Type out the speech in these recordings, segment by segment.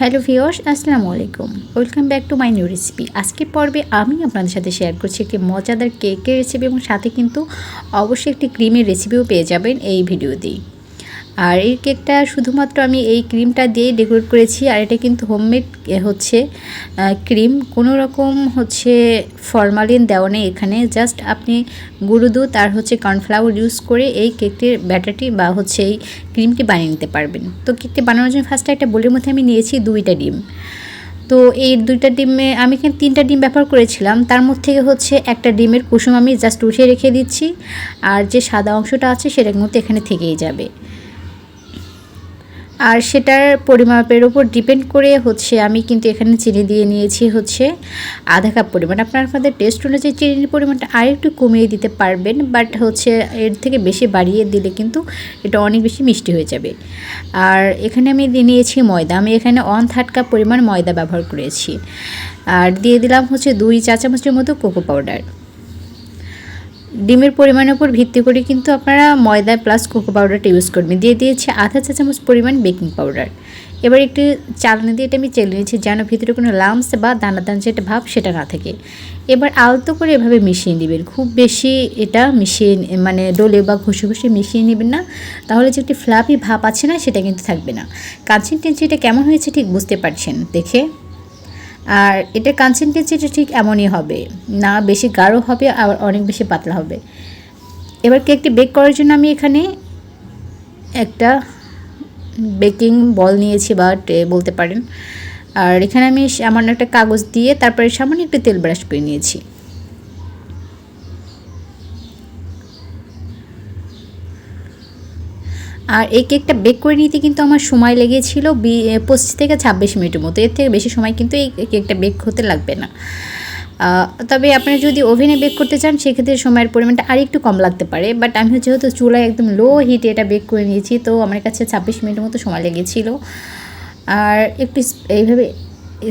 Hello viewers আসসালামু আলাইকুম। Welcome back to my new recipe. আজকে পর্বে আমি আপনাদের সাথে শেয়ার করছি একটি মজাদার কেকের রেসিপি এবং সাথে কিন্তু অবশ্যই একটি ক্রিমের রেসিপিও পেয়ে যাবেন এই ভিডিও ভিডিওতেই। আর এই কেকটা শুধুমাত্র আমি এই ক্রিমটা দিয়ে ডেকোরেট করেছি, আর এটা কিন্তু হোমমেড হচ্ছে ক্রিম। কোনো রকম হচ্ছে ফরমালিন দেওয়া নেই এখানে, জাস্ট আপনি গুঁড়ো দুধ আর হচ্ছে কর্নফ্লাওয়ার ইউজ করে এই কেকটির ব্যাটারটি বা হচ্ছে এই ক্রিমটি বানিয়ে নিতে পারবেন। তো কেকটি বানানোর জন্য ফার্স্টে একটা বোলের মধ্যে আমি নিয়েছি দুইটা ডিম। তো এই দুইটা ডিমে আমি এখানে তিনটা ডিম ব্যবহার করেছিলাম, তার মধ্যে থেকে হচ্ছে একটা ডিমের কুসুম আমি জাস্ট উঠিয়ে রেখে দিচ্ছি, আর যে সাদা অংশটা আছে সেটার মধ্যে এখানে থেকেই যাবে। আর সেটার পরিমাপের ওপর ডিপেন্ড করে হচ্ছে আমি কিন্তু এখানে চিনি দিয়ে নিয়েছি হচ্ছে আধা কাপ পরিমাণ। আপনার আপনাদের টেস্ট অনুযায়ী চিনির পরিমাণটা আর একটু কমিয়ে দিতে পারবেন বাট হচ্ছে এর থেকে বেশি বাড়িয়ে দিলে কিন্তু এটা অনেক বেশি মিষ্টি হয়ে যাবে। আর এখানে আমি দিয়ে নিয়েছি ময়দা। আমি এখানে ওয়ান থার্ড কাপ পরিমাণ ময়দা ব্যবহার করেছি। আর দিয়ে দিলাম হচ্ছে দুই চা চামচের মতো কোকো পাউডার ডিমের পরিমাণের উপর ভিত্তি করে কিন্তু আপনারা ময়দা প্লাস কোকো পাউডারটা ইউজ করবেন। দিয়ে দিয়েছি আধা চা চামচ পরিমাণ বেকিং পাউডার এবার একটু চালনি দিয়ে এটা আমি চেলে নিয়েছি যেন ভিতরে কোনো লামস বা দানা দানা যেটা ভাব সেটা না থাকে। এবার আলতো করে এভাবে মিশিয়ে নেবেন। খুব বেশি এটা মিশিয়ে মানে ডোলে বা ঘষে ঘষে মিশিয়ে নেবেন না। তাহলে যে একটি ফ্লাপি ভাব আছে না সেটা কিন্তু থাকবে না। কাঁচির টেঞ্চি এটা কেমন হয়েছে ঠিক বুঝতে পারছেন? দেখে আর এটা কনসিস্টেন্সিটা ঠিক এমনই হবে। না, বেশি গাঢ় হবে আর অনেক বেশি পাতলা হবে। এবার কেকটি বেক করার জন্য আমি এখানে একটা বেকিং বল নিয়েছি বা বলতে পারেন। আর এখানে আমি সামান্য একটা কাগজ দিয়ে তারপরে সামান্য একটু তেল ব্রাশ করে নিয়েছি। আর এই কেকটা বেক করে নিতে কিন্তু আমার সময় লেগেছিল পঁচিশ থেকে ছাব্বিশ মিনিটের মতো। এর থেকে বেশি সময় কিন্তু এই কেকটা বেক হতে লাগবে না। তবে আপনারা যদি ওভেনে বেক করতে চান, সেক্ষেত্রে সময়ের পরিমাণটা আর একটু কম লাগতে পারে। বাট আমি যেহেতু চুলায় একদম লো হিটে এটা বেক করে নিয়েছি, তো আমার কাছে ছাব্বিশ মিনিটের মতো সময় লেগেছিল। আর একটু এইভাবে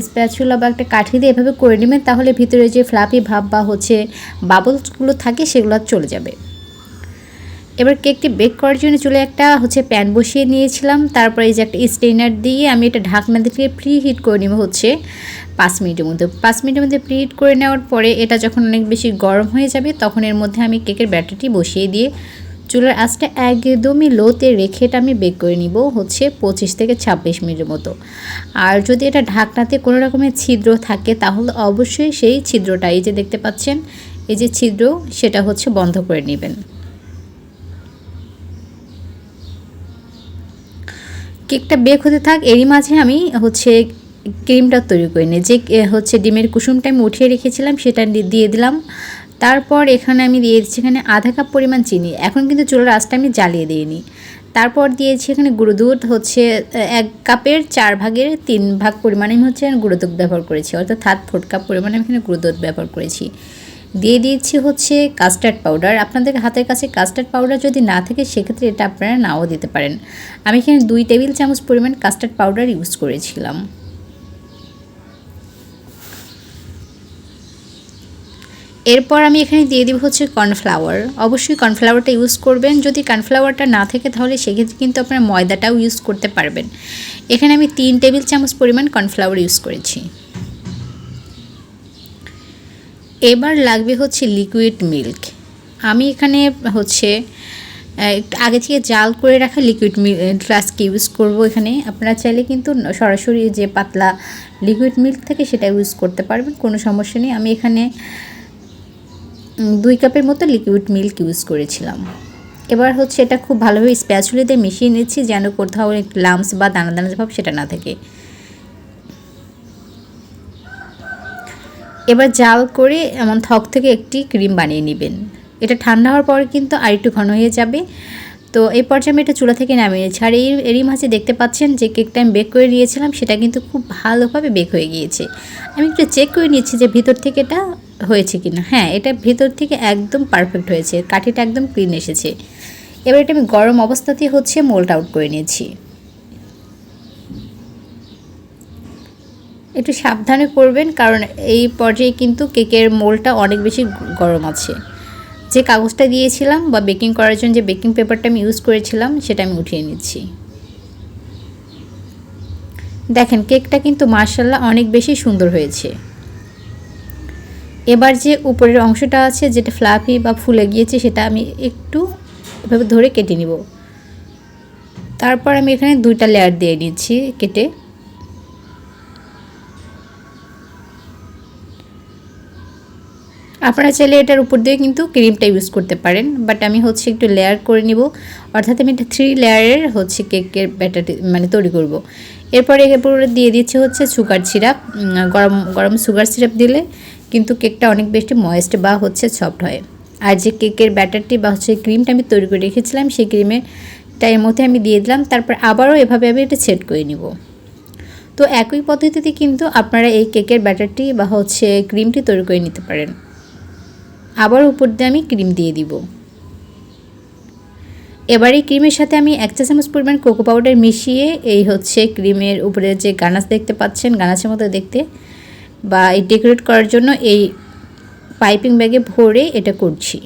স্প্যাচুলা বা একটা কাঠি দিয়ে এভাবে করে নেবেন, তাহলে ভিতরে যে ফ্লাপি ভাব বা হচ্ছে বাবলসগুলো থাকে, সেগুলো চলে যাবে। এবার কেকটি বেক করার জন্য চুলে একটা হচ্ছে প্যান বসিয়ে নিয়েছিলাম। তারপরে এই যে একটা স্টেইনার দিয়ে আমি এটা ঢাকনা দিয়ে প্রি হিট করে নেব হচ্ছে পাঁচ মিনিটের মধ্যে। পাঁচ মিনিটের মধ্যে প্রি হিট করে নেওয়ার পরে এটা যখন অনেক বেশি গরম হয়ে যাবে, তখন এর মধ্যে আমি কেকের ব্যাটারটি বসিয়ে দিয়ে চুলার আঁচটা একদমই লোতে রেখে এটা আমি বেক করে নিব হচ্ছে পঁচিশ থেকে ছাব্বিশ মিনিটের মতো। আর যদি এটা ঢাকনাতে কোনো রকমের ছিদ্র থাকে, তাহলে অবশ্যই সেই ছিদ্রটা, এই যে দেখতে পাচ্ছেন, এই যে ছিদ্র, সেটা হচ্ছে বন্ধ করে নেবেন। কেকটা বেক হতে থাক, এরই মাঝে আমি হচ্ছে ক্রিমটা তৈরি করে নিই। যে হচ্ছে ডিমের কুসুমটা আমি উঠিয়ে রেখেছিলাম, সেটা দিয়ে দিলাম। তারপর এখানে আমি দিয়ে দিচ্ছি এখানে আধা কাপ পরিমাণ চিনি। এখন কিন্তু চুলোর আঁচটা আমি জ্বালিয়ে দিইনি। তারপর দিয়েছি এখানে গুঁড়ো দুধ, হচ্ছে এক কাপের চার ভাগের তিন ভাগ পরিমাণে আমি হচ্ছে গুঁড়ো দুধ ব্যবহার করেছি। অর্থাৎ থার্ড ফোর্থ কাপ পরিমাণে আমি এখানে গুঁড়ো দুধ ব্যবহার করেছি। দিয়ে দিয়েছি হচ্ছে কাস্টার্ড পাউডার আপনাদের হাতের কাছে কাস্টার্ড পাউডার যদি না থাকে, সেক্ষেত্রে এটা আপনারা নাও দিতে পারেন। আমি এখানে দুই টেবিল চামচ পরিমাণ কাস্টার্ড পাউডার ইউজ করেছিলাম। এরপর আমি এখানে দিয়ে দিব হচ্ছে কর্নফ্লাওয়ার অবশ্যই কর্নফ্লাওয়ারটা ইউজ করবেন। যদি কর্নফ্লাওয়ারটা না থাকে, তাহলে সেক্ষেত্রে কিন্তু আপনার ময়দাটাও ইউজ করতে পারবেন। এখানে আমি তিন টেবিল চামচ পরিমাণ কর্নফ্লাওয়ার ইউজ করেছি। এবার লাগবে হচ্ছে লিকুইড মিল্ক আমি এখানে হচ্ছে আগে থেকে জাল করে রাখা লিকুইড ফ্লাস্ক ইউজ করব এখানে। আপনারা চাইলে কিন্তু সরাসরি যে পাতলা লিকুইড মিল্ক থাকে সেটা ইউজ করতে পারবেন, কোনো সমস্যা নেই। আমি এখানে দুই কাপের মতো লিকুইড মিল্ক ইউজ করেছিলাম। এবার হচ্ছে এটা খুব ভালোভাবে স্প্যাচুলি দিয়ে মিশিয়ে নিচ্ছি, যেন কোথাও লামস বা দানা দানা ভাব সেটা না থাকে। এবার জাল করে এমন থক থেকে একটি ক্রিম বানিয়ে নেবেন। এটা ঠান্ডা হওয়ার পর কিন্তু আরেকটু ঘন হয়ে যাবে। তো এই পর্যায়ে আমি এটা চুলা থেকে নামিয়ে নিয়েছি। আর এই, এরই মাঝে দেখতে পাচ্ছেন যে কেকটা আমি বেক করে নিয়েছিলাম, সেটা কিন্তু খুব ভালোভাবে বেক হয়ে গিয়েছে। আমি একটু চেক করে নিয়েছি যে ভিতর থেকে এটা হয়েছে কি না হ্যাঁ এটা ভিতর থেকে একদম পারফেক্ট হয়েছে। কাঠিটা একদম ক্লিন এসেছে। এবার এটা আমি গরম অবস্থাতেই হচ্ছে মোল্ড আউট করে নিয়েছি। একটু সাবধানে করবেন, কারণ এই পর্যায়ে কিন্তু কেকের মোলটা অনেক বেশি গরম আছে। যে কাগজটা দিয়েছিলাম বা বেকিং করার জন্য যে বেকিং পেপারটা আমি ইউজ করেছিলাম, সেটা আমি উঠিয়ে নিচ্ছি। দেখেন, কেকটা কিন্তু মার্শাল্লাহ অনেক বেশি সুন্দর হয়েছে। এবার যে উপরের অংশটা আছে, যেটা ফ্লাফি বা ফুলে গিয়েছে, সেটা আমি একটু এভাবে ধরে কেটে নিব। তারপর আমি এখানে দুইটা লেয়ার দিয়ে নিচ্ছি কেটে। আপনারা চাইলে এটার উপর দিয়ে কিন্তু ক্রিমটা ইউজ করতে পারেন বাট আমি হচ্ছে একটু লেয়ার করে নিব। অর্থাৎ আমি একটা থ্রি লেয়ারের হচ্ছে কেকের ব্যাটারটি মানে তৈরি করব। এরপরে এরপরে দিয়ে দিচ্ছি হচ্ছে সুগার সিরাপ গরম গরম সুগার সিরাপ দিলে কিন্তু কেকটা অনেক বেশি ময়েস্ট বা হচ্ছে সফট হয়। আর যে কেকের ব্যাটারটি বা হচ্ছে ক্রিমটা আমি তৈরি করে রেখেছিলাম, সেই ক্রিমের এর মধ্যে আমি দিয়ে দিলাম, তারপর আবারও এভাবে আমি এটা সেট করে নিব। তো একই পদ্ধতিতে কিন্তু আপনারা এই কেকের ব্যাটারটি বা হচ্ছে ক্রিমটি তৈরি করে নিতে পারেন। আবার উপর দিয়ে আমি ক্রিম দিয়ে দিব। এবার এই ক্রিমের সাথে আমি এক চা চামচ পরিমাণ কোকো পাউডার মিশিয়ে এই হচ্ছে ক্রিমের উপরে যে গানাস দেখতে পাচ্ছেন গানাসের মতো দেখতে, বা এই ডেকোরেট করার জন্য এই পাইপিং ব্যাগে ভরে এটা করছি।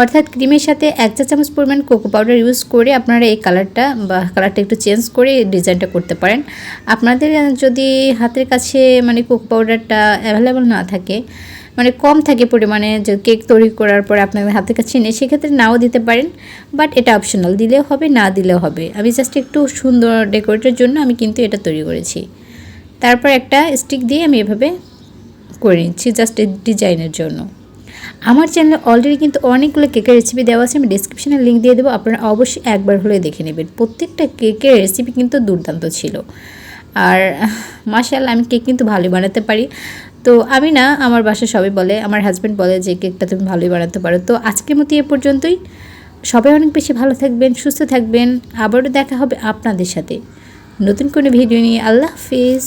অর্থাৎ ক্রিমের সাথে এক চা চামচ পরিমাণ কোকো পাউডার ইউজ করে আপনারা এই কালারটা বা কালারটা একটু চেঞ্জ করে ডিজাইনটা করতে পারেন। আপনাদের যদি হাতের কাছে মানে কোকো পাউডারটা অ্যাভেলেবল না থাকে মানে কম থাকে পরিমাণে যে কেক তৈরি করার পর আপনাদের হাতের কাছে নেই সেক্ষেত্রে নাও দিতে পারেন বাট এটা অপশনাল দিলেও হবে, না দিলেও হবে। আমি জাস্ট একটু সুন্দর ডেকোরেটের জন্য আমি কিন্তু এটা তৈরি করেছি। তারপর একটা স্টিক দিয়ে আমি এভাবে করে নিচ্ছি জাস্ট ডিজাইনের জন্য। আমার চ্যানেলে অলরেডি কিন্তু অনেকগুলো কেকের রেসিপি দেওয়া আছে, আমি ডিসক্রিপশানে লিঙ্ক দিয়ে দেবো, আপনারা অবশ্যই একবার হলে দেখে নেবেন। প্রত্যেকটা কেকের রেসিপি কিন্তু দুর্দান্ত ছিল। আর মাসাল্লাহ আমি কেক কিন্তু ভালোই বানাতে পারি। তো আমি না আমার বাসায় সবাই বলে, আমার হাজব্যান্ড বলে যে, কেকটা তুমি ভালোই বানাতে পারো। তো আজকের মতো এ পর্যন্তই। সবাই অনেক বেশি ভালো থাকবেন, সুস্থ থাকবেন। আবারও দেখা হবে আপনাদের সাথে। নতুন কোনো ভিডিও নিয়ে, আল্লাহ হাফিজ।